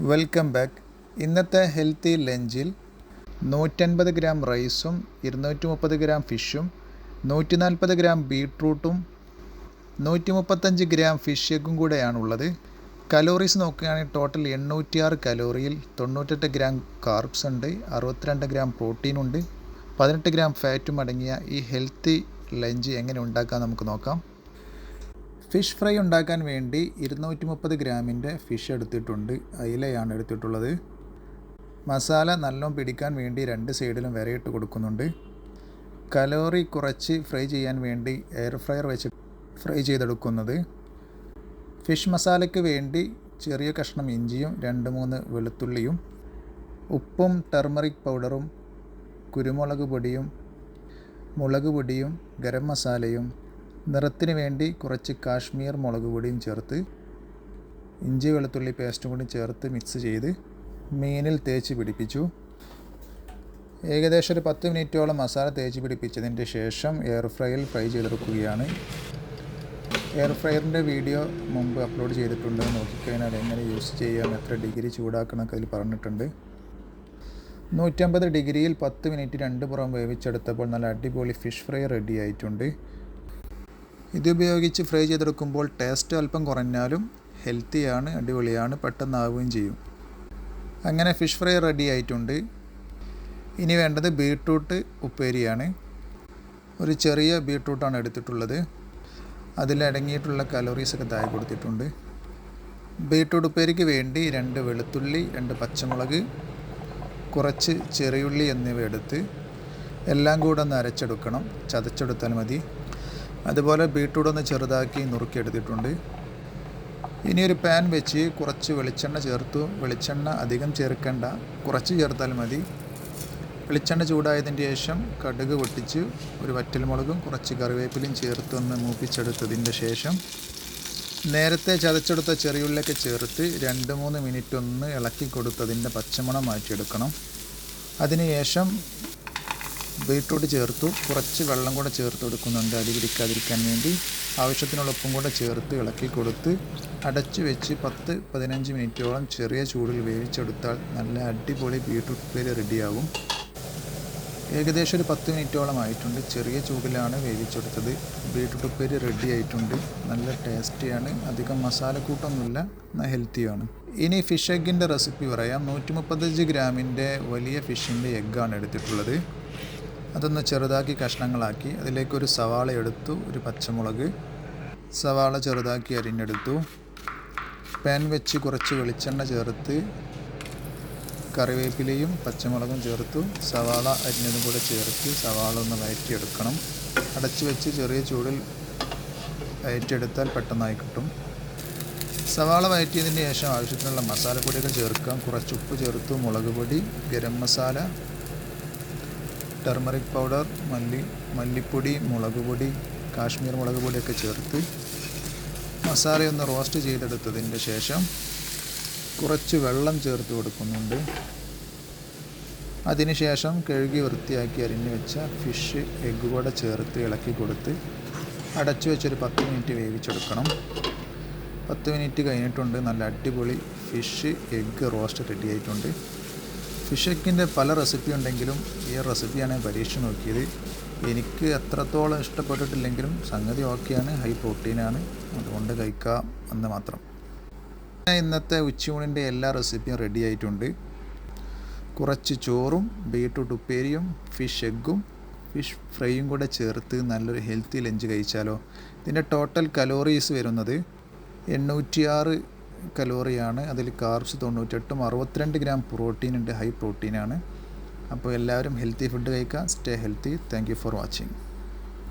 Welcome back. ഇന്നത്തെ healthy ലഞ്ചിൽ നൂറ്റൻപത് ഗ്രാം റൈസും ഇരുന്നൂറ്റി മുപ്പത് ഗ്രാം ഫിഷും നൂറ്റി നാൽപ്പത് ഗ്രാം ബീട്രൂട്ടും നൂറ്റി മുപ്പത്തഞ്ച് ഗ്രാം ഫിഷ് എഗ്ഗും കൂടെയാണുള്ളത്. കലോറീസ് നോക്കുകയാണെങ്കിൽ ടോട്ടൽ എണ്ണൂറ്റിയാറ് കലോറിയിൽ തൊണ്ണൂറ്റെട്ട് ഗ്രാം കാർബ്സ് ഉണ്ട് അറുപത്തിരണ്ട് ഗ്രാം പ്രോട്ടീൻ ഉണ്ട് പതിനെട്ട് ഗ്രാം ഫാറ്റും അടങ്ങിയ ഈ ഹെൽത്തി ലഞ്ച് എങ്ങനെ ഉണ്ടാക്കാം നമുക്ക് നോക്കാം. ഫിഷ് ഫ്രൈ ഉണ്ടാക്കാൻ വേണ്ടി ഇരുന്നൂറ്റി മുപ്പത് ഗ്രാമിന്റെ ഫിഷ് എടുത്തിട്ടുണ്ട്. അയിലയാണ് എടുത്തിട്ടുള്ളത്. മസാല നല്ലോണം പിടിക്കാൻ വേണ്ടി രണ്ട് സൈഡിലും വിരയിട്ട് കൊടുക്കുന്നുണ്ട്. കലോറി കുറച്ച് ഫ്രൈ ചെയ്യാൻ വേണ്ടി എയർ ഫ്രയർ വെച്ച് ഫ്രൈ ചെയ്തെടുക്കുന്നത്. ഫിഷ് മസാലയ്ക്ക് വേണ്ടി ചെറിയ കഷ്ണം ഇഞ്ചിയും രണ്ട് മൂന്ന് വെളുത്തുള്ളിയും ഉപ്പും ടർമറിക് പൗഡറും കുരുമുളക് പൊടിയും മുളക് പൊടിയും ഗരം മസാലയും നിറത്തിന് വേണ്ടി കുറച്ച് കാശ്മീർ മുളക് പൊടിയും ചേർത്ത് ഇഞ്ചി വെളുത്തുള്ളി പേസ്റ്റും കൂടി ചേർത്ത് മിക്സ് ചെയ്ത് മീനിൽ തേച്ച് പിടിപ്പിച്ചു. ഏകദേശം ഒരു പത്ത് മിനിറ്റോളം മസാല തേച്ച് പിടിപ്പിച്ചതിന്റെ ശേഷം എയർ ഫ്രൈയിൽ ഫ്രൈ ചെയ്തെടുക്കുകയാണ്. എയർ ഫ്രയറിന്റെ വീഡിയോ മുമ്പ് അപ്ലോഡ് ചെയ്തിട്ടുണ്ട്. നോക്കിക്കഴിഞ്ഞാൽ എങ്ങനെ യൂസ് ചെയ്യാം എത്ര ഡിഗ്രി ചൂടാക്കണമൊക്കെ അതിൽ പറഞ്ഞിട്ടുണ്ട്. നൂറ്റമ്പത് ഡിഗ്രിയിൽ പത്ത് മിനിറ്റ് രണ്ട് പുറം വേവിച്ചെടുത്തപ്പോൾ നല്ല അടിപൊളി ഫിഷ് ഫ്രൈ റെഡി ആയിട്ടുണ്ട്. ഇതുപയോഗിച്ച് ഫ്രൈ ചെയ്തെടുക്കുമ്പോൾ ടേസ്റ്റ് അല്പം കുറഞ്ഞാലും ഹെൽത്തിയാണ് അടിപൊളിയാണ് പെട്ടെന്നാവുകയും ചെയ്യും. അങ്ങനെ ഫിഷ് ഫ്രൈ റെഡി ആയിട്ടുണ്ട്. ഇനി വേണ്ടത് ബീട്രൂട്ട് ഉപ്പേരിയാണ്. ഒരു ചെറിയ ബീട്രൂട്ടാണ് എടുത്തിട്ടുള്ളത്. അതിലടങ്ങിയിട്ടുള്ള കലോറീസൊക്കെ താഴെ കൊടുത്തിട്ടുണ്ട്. ബീട്രൂട്ട് ഉപ്പേരിക്ക് വേണ്ടി രണ്ട് വെളുത്തുള്ളി രണ്ട് പച്ചമുളക് കുറച്ച് ചെറിയുള്ളി എന്നിവ എടുത്ത് എല്ലാം കൂടെ ഒന്ന് അരച്ചെടുക്കണം. ചതച്ചെടുത്താൽ മതി. അതുപോലെ ബീട്രൂട്ട് ഒന്ന് ചെറുതാക്കി നുറുക്കിയെടുത്തിട്ടുണ്ട്. ഇനി ഒരു പാൻ വെച്ച് കുറച്ച് വെളിച്ചെണ്ണ ചേർത്തു. വെളിച്ചെണ്ണ അധികം ചേർക്കേണ്ട. കുറച്ച് ചേർത്താൽ മതി. വെളിച്ചെണ്ണ ചൂടായതിന് ശേഷം കടുക് പൊട്ടിച്ച് ഒരു വറ്റൽമുളകും കുറച്ച് കറിവേപ്പിലയും ചേർത്തൊന്ന് മൂപ്പിച്ചെടുത്തതിന്റെ ശേഷം നേരത്തെ ചതച്ചെടുത്ത ചെറിയുള്ളിയൊക്കെ ചേർത്ത് രണ്ട് മൂന്ന് മിനിറ്റ് ഒന്ന് ഇളക്കി കൊടുത്തതിന്റെ പച്ചമണം മാറ്റിയെടുക്കണം. അതിനുശേഷം ബീട്രൂട്ട് ചേർത്തു. കുറച്ച് വെള്ളം കൂടെ ചേർത്ത് കൊടുക്കുന്നുണ്ട് അടി പിടിക്കാതിരിക്കാൻ വേണ്ടി. ആവശ്യത്തിനുള്ള ഉപ്പും കൂടെ ചേർത്ത് ഇളക്കി കൊടുത്ത് അടച്ചു വെച്ച് പത്ത് പതിനഞ്ച് മിനിറ്റോളം ചെറിയ ചൂടിൽ വേവിച്ചെടുത്താൽ നല്ല അടിപൊളി ബീട്രൂട്ട് പേര് റെഡിയാകും ഏകദേശം ഒരു പത്ത് മിനിറ്റോളം ആയിട്ടുണ്ട്. ചെറിയ ചൂടിലാണ് വേവിച്ചെടുത്തത്. ബീട്രൂട്ട് ഉപ്പേരി റെഡി ആയിട്ടുണ്ട്. നല്ല ടേസ്റ്റിയാണ്. അധികം മസാലക്കൂട്ടൊന്നുമില്ല എന്നാൽ ഹെൽത്തിയാണ്. ഇനി ഫിഷ് എഗ്ഗിന്റെ റെസിപ്പി പറയാം. നൂറ്റി മുപ്പത്തഞ്ച് ഗ്രാമിന്റെ വലിയ ഫിഷിന്റെ എഗ്ഗാണ് എടുത്തിട്ടുള്ളത്. അതൊന്ന് ചെറുതാക്കി കഷ്ണങ്ങളാക്കി. അതിലേക്കൊരു സവാള എടുത്തു ഒരു പച്ചമുളക്. സവാള ചെറുതാക്കി അരിഞ്ഞെടുത്തു. പാൻ വെച്ച് കുറച്ച് വെളിച്ചെണ്ണ ചേർത്ത് കറിവേപ്പിലയും പച്ചമുളകും ചേർത്തു. സവാള അരിഞ്ഞതും കൂടെ ചേർത്ത് സവാള ഒന്ന് വയറ്റിയെടുക്കണം. അടച്ചു വെച്ച് ചെറിയ ചൂടിൽ വയറ്റിയെടുത്താൽ പെട്ടെന്നായി കിട്ടും. സവാള വയറ്റിയതിന് ശേഷം ആവശ്യത്തിനുള്ള മസാലപ്പൊടികൾ ചേർക്കാം. കുറച്ച് ഉപ്പ് ചേർത്തു മുളക് പൊടി ഗരം മസാല ടർമറിക് പൗഡർ മല്ലി മല്ലിപ്പൊടി മുളക് പൊടി കാശ്മീർ മുളക് പൊടിയൊക്കെ ചേർത്ത് മസാലയൊന്ന് റോസ്റ്റ് ചെയ്തെടുത്തതിന്റെ ശേഷം കുറച്ച് വെള്ളം ചേർത്ത് കൊടുക്കുന്നുണ്ട്. അതിനുശേഷം കഴുകി വൃത്തിയാക്കി അരിഞ്ഞു വെച്ച ഫിഷ് എഗ്ഗ് കൂടെ ചേർത്ത് ഇളക്കി കൊടുത്ത് അടച്ചു വെച്ചൊരു പത്ത് മിനിറ്റ് വേവിച്ചെടുക്കണം. പത്ത് മിനിറ്റ് കഴിഞ്ഞിട്ടുണ്ട്. നല്ല അടിപൊളി ഫിഷ് എഗ്ഗ് റോസ്റ്റ് റെഡി ആയിട്ടുണ്ട്. ഫിഷ് എക്കിന്റെ പല റെസിപ്പി ഉണ്ടെങ്കിലും ഈ റെസിപ്പിയാണ് ഞാൻ പരീക്ഷ നോക്കിയത്. എനിക്ക് എത്രത്തോളം ഇഷ്ടപ്പെട്ടിട്ടില്ലെങ്കിലും സംഗതി ഓക്കെയാണ് ഹൈ പ്രോട്ടീനാണ് അതുകൊണ്ട് കഴിക്കാം എന്ന് മാത്രം. ഇന്നത്തെ ഉച്ചയൂണിന്റെ എല്ലാ റെസിപ്പിയും റെഡി ആയിട്ടുണ്ട്. കുറച്ച് ചോറും ബീട്രൂട്ട് ഉപ്പേരിയും ഫിഷ് എഗ്ഗും ഫിഷ് ഫ്രൈയും കൂടെ ചേർത്ത് നല്ലൊരു ഹെൽത്തി ലഞ്ച് കഴിച്ചാലോ. ഇതിന്റെ ടോട്ടൽ കലോറീസ് വരുന്നത് എണ്ണൂറ്റിയാറ് കലോറിയാണ്. അതിൽ കാർബ്സ് തൊണ്ണൂറ്റെട്ടും അറുപത്തിരണ്ട് ഗ്രാം പ്രോട്ടീൻ ഉണ്ട്. ഹൈ പ്രോട്ടീനാണ് അപ്പോൾ എല്ലാവരും ഹെൽത്തി ഫുഡ് കഴിക്കുക. Stay healthy thank for watching